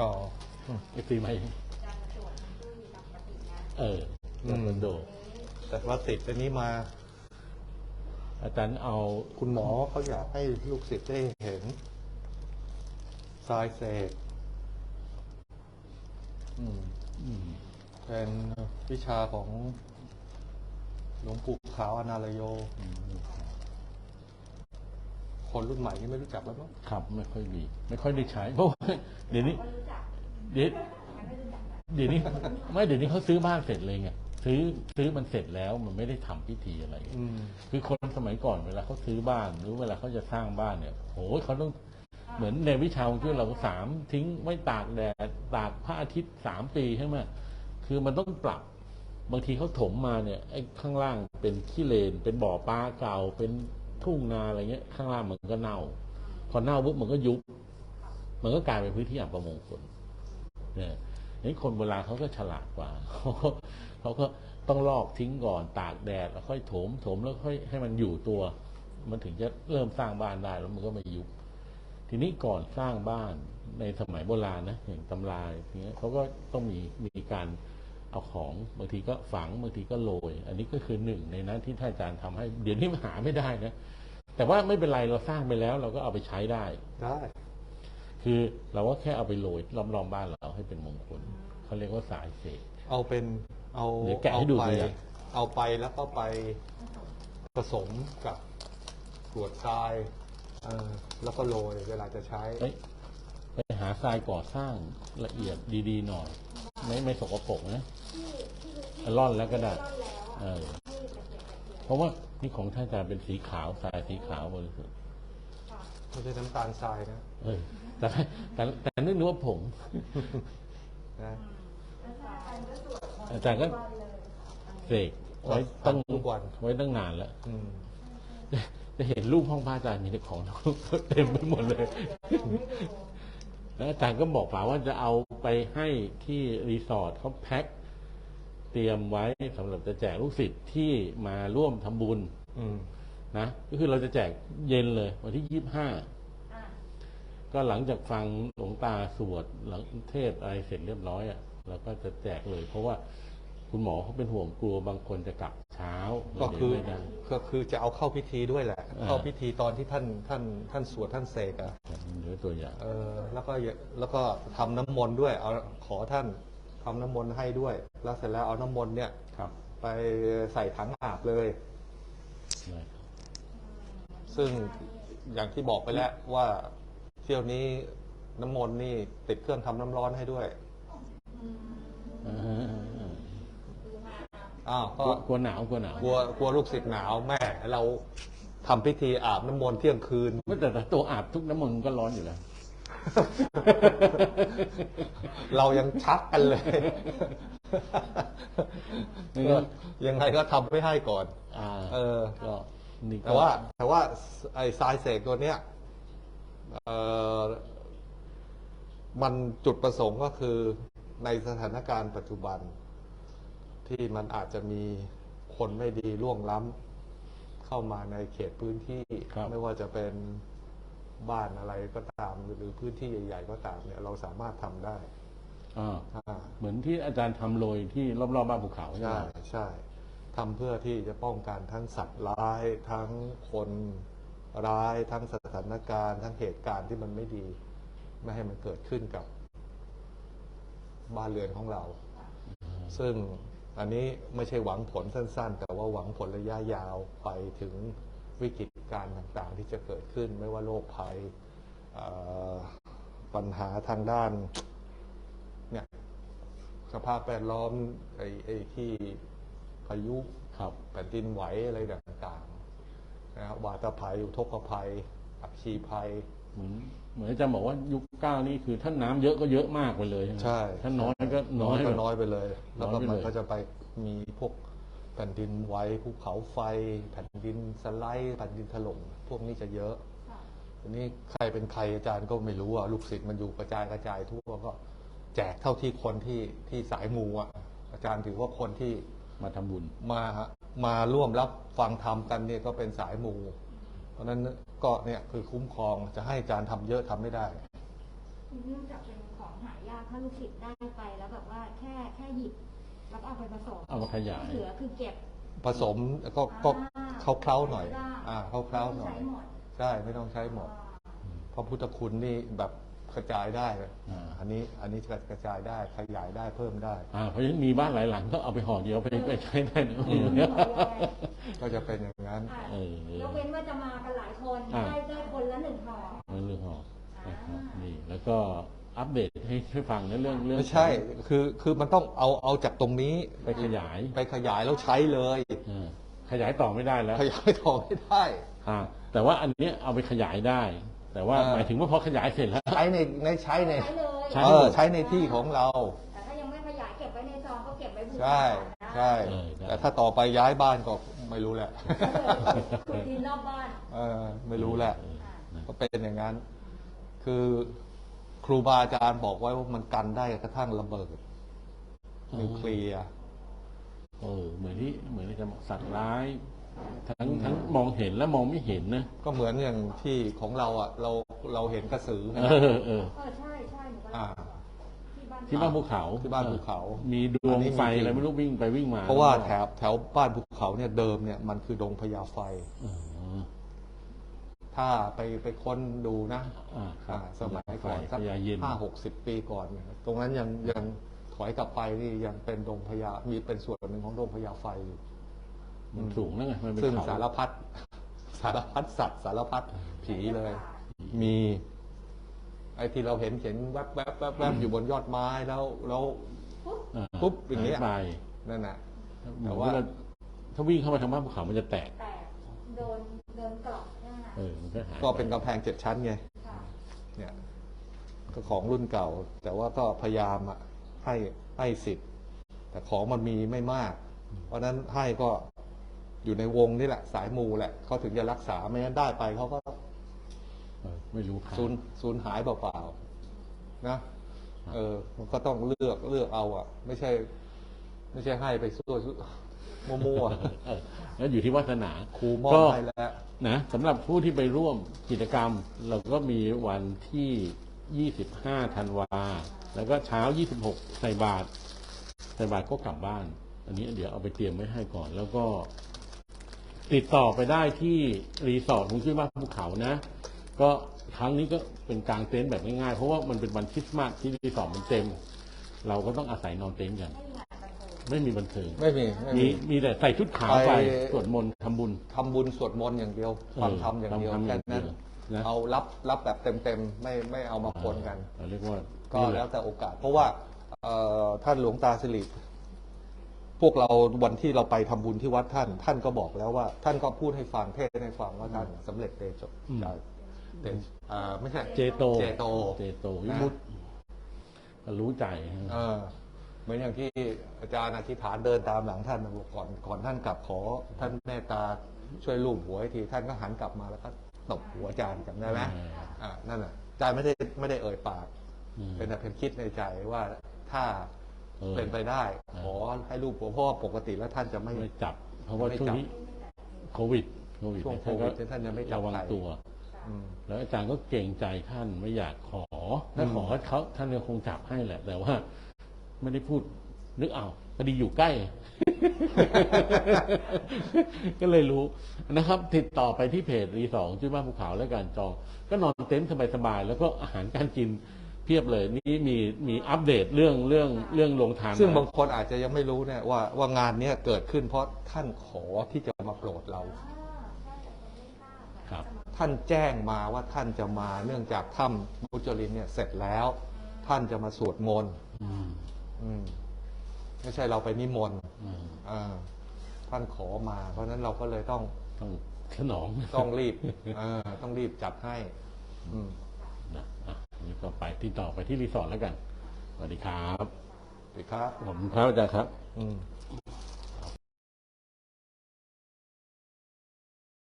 อ๋อเอฟซีไหมเอออืมคอนโด แต่ว่าติดอันนี้มา อาจารย์เอาคุณหมอเขาอยากให้ลูกศิษย์ได้เห็นทรายเสกอืมอืมเป็นวิชาของหลวงปู่ขาวอนาลโย คนรุ่นใหม่นี่ไม่รู้จักแล้วมั้งครับไม่ค่อยมี ไม่ค่อยได้ใช้เพราะว่าเดี๋ยวนี้เดี๋ยวเดี๋ยวนี้ไม่เดี๋ยวนี้เขาซื้อบ้านเสร็จเลยไงซื้อซื้อมันเสร็จแล้วมันไม่ได้ทำพิธีอะไรอืมคือคนสมัยก่อนเวลาเขาซื้อบ้านหรือเวลาเขาจะสร้างบ้านเนี่ยโหยเขาต้องเหมือนในวิชาของที่เราสามทิ้งไว้ตากแดดตากพระอาทิตย์สามปีใช่ไหมคือมันต้องปรับบางทีเขาถมมาเนี่ยไอ้ข้างล่างเป็นขี้เลน เป็นบ่อปลาเก่าเป็น ทุ่งนาอะไรเงี้ย ข้างล่างมันก็เน่า พอเน่าปุ๊บมันก็ยุบ มันก็กลายเป็นพื้นที่อัปมงคลเนี่ยนี่คนโบราณเขาก็ฉลาดกว่าเขาก็เขาก็ต้องลอกทิ้งก่อนตากแดดแล้วค่อยถมถมแล้วค่อยให้มันอยู่ตัว มันถึงจะเริ่มสร้างบ้านได้แล้วมันก็ไม่ยุบ ทีนี้ก่อนสร้างบ้านในสมัยโบราณนะอย่างตำราอย่างเงี้ยเขาก็ต้องมีมีการ เอาของบางทีก็ฝังบางทีก็โรยอันนี้ก็คือหนึ่งในนั้นที่ท่านอาจารย์ทำให้ เดี๋ยวนี้มันหาไม่ได้นะแต่ว่าไม่เป็นไรเราสร้างไปแล้ว เราก็เอาไปใช้ได้ได้คือเราก็แค่เอาไปโรยล้อมๆบ้านเราให้เป็นมงคลเขาเรียกว่าสายเสกเอาเป็นเอาเดี๋ยวแกะให้ดูเอาไปตัวอย่างเอาไปแล้วก็ไปผสมกับกรวดทรายเออแล้วก็โรยเวลาจะใช้เอ้ยไปหาทรายก่อสร้างละเอียดดี ๆ หน่อย ไม่ไม่สกปรกนะ ร่อนแล้วก็ได้เออเพราะว่านี่ของท่านอาจารย์เป็นสีขาวทรายสีขาวบริสุทธิ์ไม่ใช่น้ำตาลทรายนะเออแต่แต่แต่นึกว่าผงนะอาจารย์ก็เสกไว้ตั้งทุกวันไว้ตั้งนานแล้วอืมจะเห็นรูปห้องพระอาจารย์มีแต่ของเต็มไปหมดเลย แล้วอาจารย์ก็บอกป่าว่าจะเอาไปให้ที่รีสอร์ทเขาแพ็ค เตรียมไว้สำหรับจะแจกลูกศิษย์ที่มาร่วมทำบุญอืม นะก็คือเราจะแจกเย็นเลย วันที่ยี่บห้าก็หลังจากฟังหลวงตาสวดหลังเทศน์อะไรเสร็จเรียบร้อยอะเราก็จะแจกเลย เพราะว่าคุณหมอเขาเป็นห่วงกลัวบางคนจะกลับเช้าก็คือเดี๋ยวไม่ได้ ก็คือจะเอาเข้าพิธีด้วยแหละ อ่า เข้าพิธีตอนที่ท่านท่านท่านสวดท่านเสกอะเหลือตัวอย่าง เออแล้วก็อย่าแล้วก็ทำน้ำมนต์ด้วยเอาขอท่าน ทำน้ำมนต์ให้ด้วย แล้วเสร็จแล้วเอาน้ำมนต์เนี่ยครับไปใส่ถังอาบเลยได้ซึ่งอย่างที่บอกไปแล้วว่าเที่ยวนี้น้ำมนต์นี่ติดเครื่องทำน้ำร้อนให้ด้วยอ่าอ้าวกก็ลัวกลัวหนาวกลัวหนาวกลัวกลัวลูกศิษย์หนาวแม่เราทำพิธีอาบน้ำมนต์เที่ยงคืนไม่แต่ตัวอาบทุกน้ำมนต์ก็ร้อนอยู่แล้ว เรายังชักกันเลยนี่ก็ยังไงก็ทำไม่ให้ก่อนอ่าเออก็นี่ก็แต่ว่า แต่ว่า ไอ้ทรายเสกตัวเนี้ยเออมันจุดประสงค์ก็คือในสถานการณ์ปัจจุบัน ที่มันอาจจะมีคนไม่ดีล่วงล้ำเข้ามาในเขตพื้นที่ครับไม่ว่าจะเป็น บ้านอะไรก็ตามหรือพื้นที่ใหญ่ ๆ ก็ตามเนี่ยเราสามารถทำได้อ่าอ่าเหมือนที่อาจารย์ทำโรยที่รอบๆบ้านภูเขาใช่ใช่ไหมใช่ทำเพื่อที่จะป้องกันทั้งสัตว์ร้ายทั้งคนร้ายทั้งสถานการณ์ ทั้งเหตุการณ์ที่มันไม่ดี ไม่ให้มันเกิดขึ้นกับบ้านเรือนของเรา ซึ่งอันนี้ไม่ใช่หวังผลสั้น ๆ แต่ว่าหวังผลระยะยาวไปถึงวิกฤต การณ์ต่างๆ ที่จะเกิดขึ้น ไม่ว่าโรคภัยเอ่อปัญหาทางด้านเนี่ยสภาพแวดล้อมไอ้ไอ้ที่พายุครับแผ่นดินไหวอะไรต่างๆนะครับวาตภัยอุทกภัย อัคคีภัย เหมือนเหมือนอาจารย์บอกว่ายุคเก้านี่คือถ้าน้ำเยอะก็เยอะมากไปเลยใช่ถ้าน้อยก็น้อยก็แบบน้อยไปเลย แล้วก็น้อยไปเลยมันก็จะไปมีพวก แผ่นดินไหวภูเขาไฟ แผ่นดินสไลด์แผ่นดินถล่มพวกนี้จะเยอะอันนี้ใครเป็นใครอาจารย์ก็ไม่รู้อะลูกศิษย์มันอยู่กระจายกระจายทั่วก็ แจกเท่าที่คนที่ที่สายมูอะ อาจารย์ถือว่าคนที่มาทำบุญมามาร่วมรับฟังธรรมกันเนี่ยก็เป็นสายมู เพราะฉะนั้นก็เนี่ยคือคุ้มครองจะให้อาจารย์ทำเยอะทำไม่ได้เนื่องจากเป็นของหายากถ้าลูกศิษย์ได้ไปแล้วแบบว่าแค่แค่หยิบ แล้วก็เอาไปผสมเอามาขยาย ที่เหลือคือเก็บ ผสมก็ก็อ่าเคล้าๆหน่อยได้อ่าเคล้าๆหน่อยใช้หมด ใช่ไม่ต้องใช้หมด เพราะพุทธคุณนี่แบบกระจายได้เลยอ่า อันนี้อันนี้กระจายได้ขยายได้เพิ่มได้ อ่าเพราะฉะนั้นมีบ้านหลายหลังก็เอาไปห่อเดียวไปไปใช้ได้นะอืมก็จะเป็นอย่างนั้น อะเออยกเว้นว่าจะมากันหลายคนอ่าได้ได้คนละหนึ่งห่อ มันเรื่องห่อนะครับอ่านี่นี่แล้วก็อัปเดต ให้ให้ฟังในเรื่องเรื่องไม่ใช่ คือคือมันต้องเอาเอาจากตรงนี้ไปขยาย ไปขยายแล้วใช้เลยเออขยายต่อไม่ได้แล้วขยายต่อไม่ได้อ่าแต่ว่าอันเนี้ยเอาไปขยายได้ แต่ว่าอ่าหมายถึงว่าพอขยายเสร็จแล้ว ใช้ในในใช้ในใช้เลยใช้เออใช้ในที่ของเรา แต่ถ้ายังไม่ขยายเก็บไว้ในซองก็เก็บไว้บูชาใช่ใช่เออได้ แต่ถ้าต่อไปย้ายบ้านก็ไม่รู้แหละขุดดินรอบบ้านเออไม่รู้แหละอะก็เป็นอย่างนั้น คือ ครูบาอาจารย์บอกไว้ว่ามันกันได้กระทั่งระเบิดนิวเคลียร์เออเหมือนที่เหมือนที่จะบอกสัตว์ร้าย ทั้งทั้งมองเห็นและมองไม่เห็นนะก็เหมือนอย่างที่ของเราอะ เราเราเห็นกระสือเอนะอเออเออใช่ใช่หนูก็อ่าที่บ้านที่บ้านภูเขาที่บ้านภูเขา มีดวงไฟอันนี้มีจริงอะไรไม่รู้วิ่งไปวิ่งมา เพราะว่าแถวแถวบ้านภูเขาเนี่ยเดิมเนี่ยมันคือดงพญาไฟอ๋อ ถ้าไปไปค้นดูนะอ่าครัอ่าบสมัยก่อนพญาเย็น ห้าหกสิบปีก่อนเนี่ยตรงนั้นยังยังถอยกลับไปนี่ยังเป็นดงพญามีเป็นส่วนหนึ่งของดงพญาไฟอยู่ มันสูงนั่นไง มันเป็นซึ่งเขา สารพัดสารพัดสัตว์ สารพัดผีเลย มี ไอ้ที่เราเห็นเห็นแวบแวบแวบแวบอยู่บนยอดไม้แล้วแล้ว อ่าปุ๊บอย่างเงี้ย หไปนั่นน่ะ แต่แต่ว่าว่า ถ้าวิ่งเข้ามาทางบ้านภูเขา มันจะแตก แต่โดนโดนกรอบหน้า เออมันก็หายก็เป็นกำแพงเจ็ดชั้นไงค่ะเนี่ยก็ของรุ่นเก่า แต่ว่าก็พยายามอะให้ให้สิทธิ์แต่ของมันมีไม่มาก เพราะฉะนั้นให้ก็อยู่ในวงนี่แหละ สายมูแหละเขาถึงจะรักษาไม่งั้นได้ไปเขาก็เออไม่รู้ใครสูญสูญหายเปล่าๆนะเออ มันก็ต้องเลือกเลือกเอาอะไม่ใช่ ไม่ใช่ให้ไปสู้ มั่วเออแล้วอยู่ที่วาสนาๆครูมอบก็ให้แล้วนะสำหรับผู้ที่ไปร่วมกิจกรรม เราก็มีวันที่ 25 ธันวา แล้วก็เช้า 26 ใส่บาตรใส่บาตรก็กลับบ้าน อันนี้เดี๋ยวเอาไปเตรียมไว้ให้ก่อน แล้วก็ ติดต่อไปได้ที่รีสอร์ทของชื่อบ้านภูเขานะ ก็ครั้งนี้ก็เป็นกลางเต็นท์แบบง่ายๆ เพราะว่ามันเป็นวันคริสต์มาสที่รีสอร์ทมันเต็ม เราก็ต้องอาศัยนอนเต็นท์กัน ไม่มีบันเทิงไม่มีไม่มีมี มีแต่ใส่ชุดขาวไปไป สวดมนต์ทำบุญ ทำบุญสวดมนต์อย่างเดียวฟังธรรมอย่างเดียวฟังธรรมแค่นั้นอย่างเดียวนะ เอารับรับแบบเต็มๆไม่ไม่เอามาปนกันเราเรียกว่าก็นี่หะ แล้วแต่โอกาส เพราะว่าเอ่อท่านหลวงตาสิริพวกเราวันที่เราไปทำบุญที่วัดท่าน ท่านก็บอกแล้วว่า ท่านก็พูดให้ฟังเทศน์ให้ฟังว่าท่านสำเร็จเตโชจากเตอ่าไม่ใช่เจโตเจโตเจโตวิมุตติก็รู้ใจ เออ เหมือนอย่างที่อาจารย์อธิษฐานเดินตามหลังท่านบอกก่อนก่อนท่านกลับขอ ท่านเมตตาช่วยลูบหัวให้ทีท่านก็หันกลับมาแล้วก็ตบหัวอาจารย์จำได้ไหมอ่านั่นแหละอาจารย์ไม่ได้ไม่ได้เอ่ยปากอืมเป็นแต่เพียงคิดในใจว่าถ้าเออเป็นไปได้ ขอให้ลูกหัวเพราะว่าปกติแล้วท่านจะไม่ไม่จับ เพราะว่าไม่ช่วงจับนี้โควิดโควิดช่วงท่านก็โควิดท่านยังไม่จับระวังใครตัวอืมแล้วอาจารย์ก็เกรงใจท่านไม่อยากขอ ถ้าอืมขอเขาท่านก็คงจับให้แหละ แต่ว่า ไม่ได้พูด นึกเอาพอดีอยู่ใกล้ ก็เลยรู้นะครับ ติดต่อไปที่เพจรีสอร์ทชื่อบ้านภูเขาและการจอง ก็นอนเต็นท์สบายๆแล้วก็อาหารการกินเพียบเลยนี่มีมีอัปเดตเรื่องเรื่องเรื่องลงทานซึ่งนะบางคนอาจจะยังไม่รู้เนี่ยว่าว่างานเนี้ยเกิดขึ้นเพราะท่านขอที่จะมาโปรดเราครับ ท่านแจ้งมาว่าท่านจะมาเนื่องจากถ้ำมุจลินเนี่ยเสร็จแล้ว ท่านจะมาสวดมนต์ อืมอืมไม่ใช่เราไปนิมนต์อืม อ่าท่านขอมา เพราะฉะนั้นเราก็เลยต้อง ต้องสนองต้องรีบ เออ ต้องรีบจัดให้ อืมนะอะนี่ก็ไปติดต่อไปที่รีสอร์ทแล้วกันสวัสดีครับ ดีครับ ผมครับอาจารย์ครับ อืม